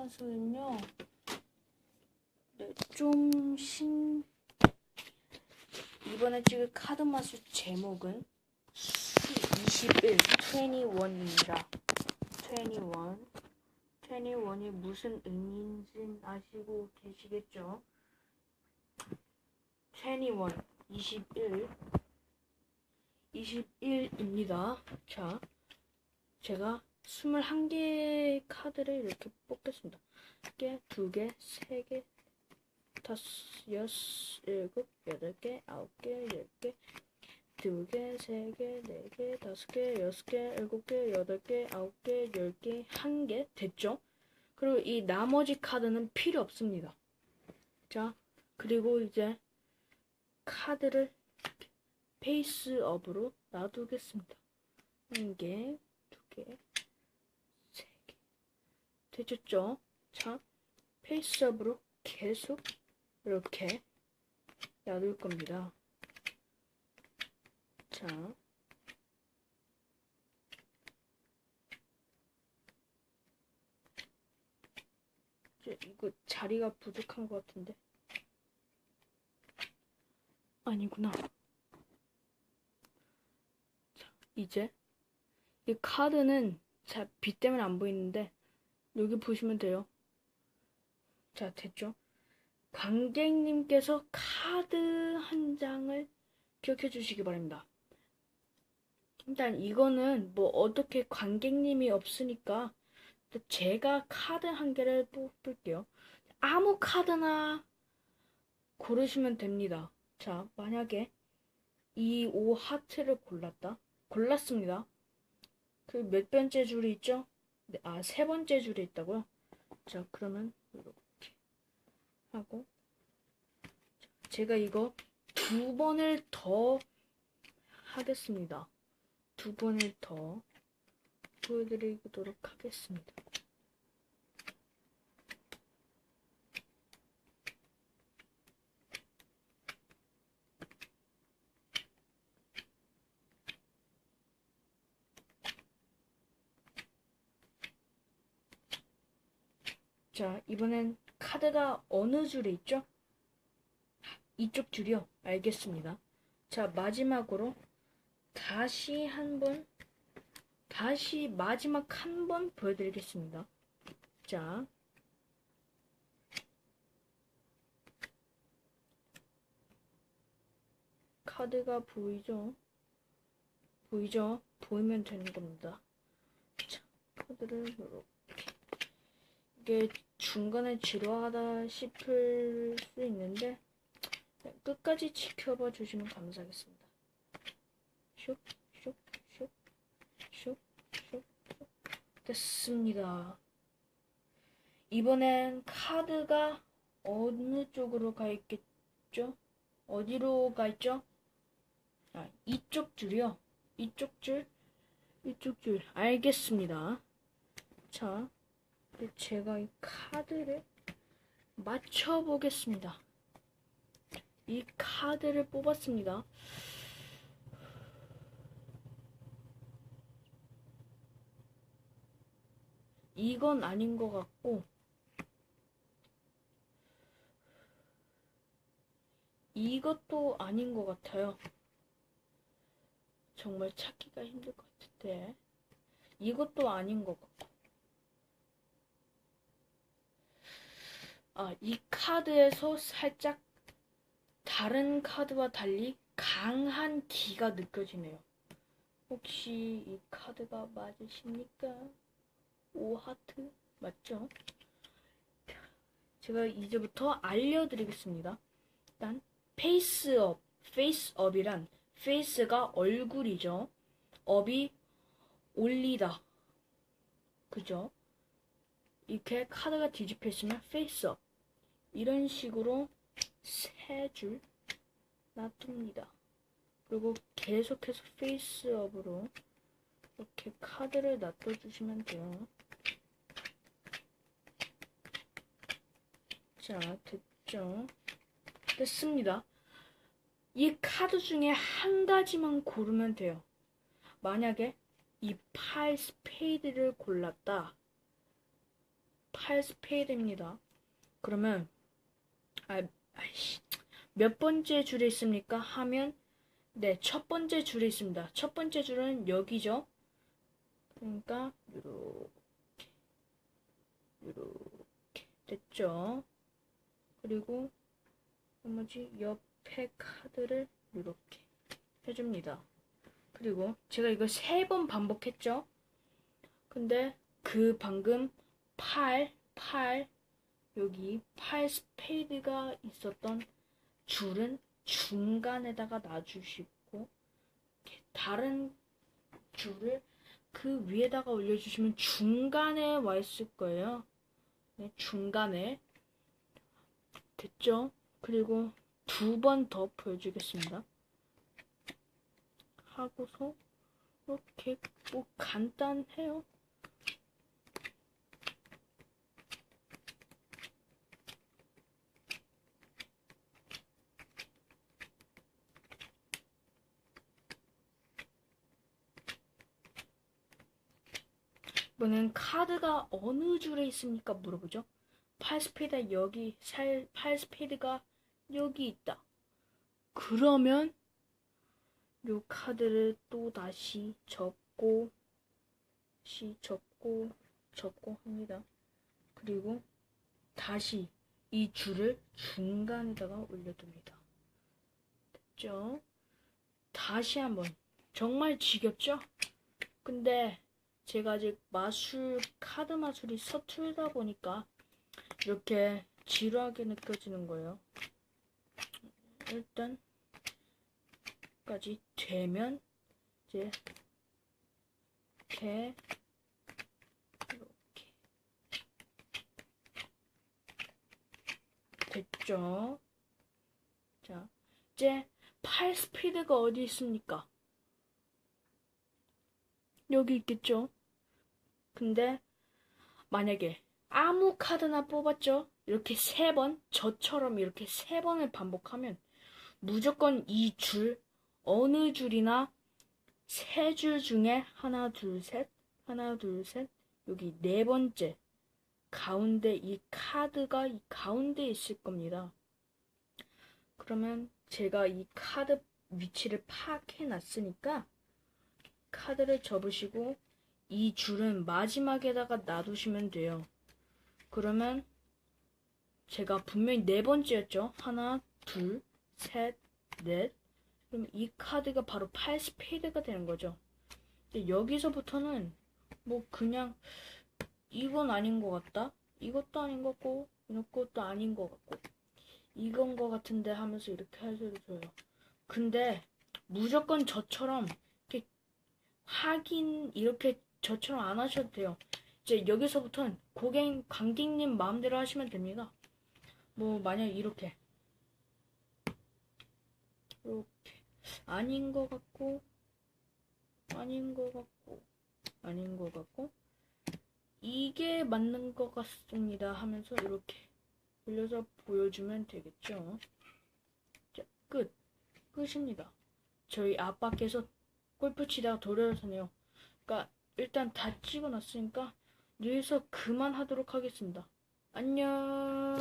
맛은요. 네, 좀 신. 이번에 찍을 카드 맛의 제목은 21, 21입니다. 21. 21이 무슨 의미인지 아시고 계시겠죠? 21, 21, 21입니다. 자, 제가 21개의 카드를 이렇게 뽑겠습니다. 한 개, 두 개, 세 개, 다섯, 여섯, 일곱, 여덟 개, 아홉 개, 열 개, 두 개, 세 개, 네 개, 다섯 개, 여섯 개, 일곱 개, 여덟 개, 아홉 개, 열 개, 한개 됐죠? 그리고 이 나머지 카드는 필요 없습니다. 자, 그리고 이제 카드를 페이스업으로 놔두겠습니다. 한 개, 두 개, 세 개. 되셨죠? 자, 페이스업으로 계속 이렇게 놔둘 겁니다. 자, 이거 자리가 부족한 것 같은데. 아니구나. 자, 이제 이 카드는 자, 빛 때문에 안 보이는데 여기 보시면 돼요. 자, 됐죠? 관객님께서 카드 한 장을 기억해 주시기 바랍니다. 일단 이거는 뭐 어떻게 관객님이 없으니까 제가 카드 한 개를 뽑을게요. 아무 카드나 고르시면 됩니다. 자, 만약에 이 5 하트를 골랐다. 골랐습니다. 그 몇 번째 줄이 있죠? 네, 아, 세 번째 줄이 있다고요? 자, 그러면 이렇게 하고 제가 이거 두 번을 더 하겠습니다. 두 번을 더 보여드리도록 하겠습니다. 자, 이번엔 카드가 어느 줄에 있죠? 이쪽 줄이요. 알겠습니다. 자, 마지막으로 다시 한 번 다시 마지막 한 번 보여드리겠습니다. 자. 카드가 보이죠? 보이죠? 보이면 되는 겁니다. 자, 카드를 이렇게. 이게 중간에 지루하다 싶을 수 있는데, 네, 끝까지 지켜봐 주시면 감사하겠습니다. 슉, 슉, 슉, 슉, 슉, 슉. 됐습니다. 이번엔 카드가 어느 쪽으로 가 있겠죠? 어디로 가 있죠? 아, 이쪽 줄이요. 이쪽 줄, 이쪽 줄. 알겠습니다. 자, 제가 이 카드를 맞춰보겠습니다. 이 카드를 뽑았습니다. 이건 아닌 것 같고, 이것도 아닌 것 같아요. 정말 찾기가 힘들 것 같은데, 이것도 아닌 것 같고. 아, 이 카드에서 살짝 다른 카드와 달리 강한 기가 느껴지네요. 혹시 이 카드가 맞으십니까? 오 하트 맞죠? 제가 이제부터 알려드리겠습니다. 일단 페이스업, 페이스업이란 페이스가 얼굴이죠. 업이 올리다. 그죠? 이렇게 카드가 뒤집혀 있으면 페이스업. 이런 식으로 세 줄 놔둡니다. 그리고 계속해서 페이스업으로 이렇게 카드를 놔둬주시면 돼요. 자, 됐죠? 됐습니다. 이 카드 중에 한 가지만 고르면 돼요. 만약에 이 팔 스페이드를 골랐다. 8 스페이드입니다. 그러면 아, 몇 번째 줄에 있습니까? 하면 네, 첫 번째 줄에 있습니다. 첫 번째 줄은 여기죠. 그러니까 이렇게 이렇게 됐죠. 그리고 나머지 옆에 카드를 이렇게 해줍니다. 그리고 제가 이거 세번 반복했죠. 근데 그 방금 8, 8 여기 8 스페이드가 있었던 줄은 중간에다가 놔주시고 다른 줄을 그 위에다가 올려주시면 중간에 와 있을 거예요. 네, 중간에 됐죠? 그리고 두 번 더 보여주겠습니다. 하고서 이렇게 뭐 간단해요. 이번엔 카드가 어느 줄에 있습니까? 물어보죠. 8스피드 여기, 8스피드가 여기 있다. 그러면 요 카드를 또 다시 접고, 다시 접고, 접고 합니다. 그리고 다시 이 줄을 중간에다가 올려둡니다. 됐죠? 다시 한번. 정말 지겹죠? 근데 제가 아직 마술, 카드 마술이 서툴다 보니까 이렇게 지루하게 느껴지는 거예요. 일단, 까지 되면 이제 이렇게 이렇게 됐죠? 자, 이제 팔 스피드가 어디 있습니까? 여기 있겠죠? 근데 만약에 아무 카드나 뽑았죠? 이렇게 세 번, 저처럼 이렇게 세 번을 반복하면 무조건 이 줄, 어느 줄이나 세 줄 중에 하나, 둘, 셋, 하나, 둘, 셋, 여기 네 번째 가운데 이 카드가 이 가운데 있을 겁니다. 그러면 제가 이 카드 위치를 파악해 놨으니까 카드를 접으시고 이 줄은 마지막에다가 놔두시면 돼요. 그러면 제가 분명히 네 번째였죠. 하나, 둘, 셋, 넷. 그럼 이 카드가 바로 8 스페이드가 되는 거죠. 여기서부터는 뭐 그냥 이건 아닌 것 같다. 이것도 아닌 것 같고 이것도 아닌 것 같고 이건 것 같은데 하면서 이렇게 해줘요. 근데 무조건 저처럼 이렇게 확인 이렇게 저처럼 안 하셔도 돼요. 이제 여기서부터는 고객 관객님 마음대로 하시면 됩니다. 뭐 만약 이렇게 이렇게 아닌 것 같고 아닌 것 같고 아닌 것 같고 이게 맞는 것 같습니다 하면서 이렇게 돌려서 보여주면 되겠죠. 자, 끝. 끝입니다. 저희 아빠께서 골프 치다가 돌아서네요. 그러니까 일단 다 찍어놨으니까 여기서 그만하도록 하겠습니다. 안녕.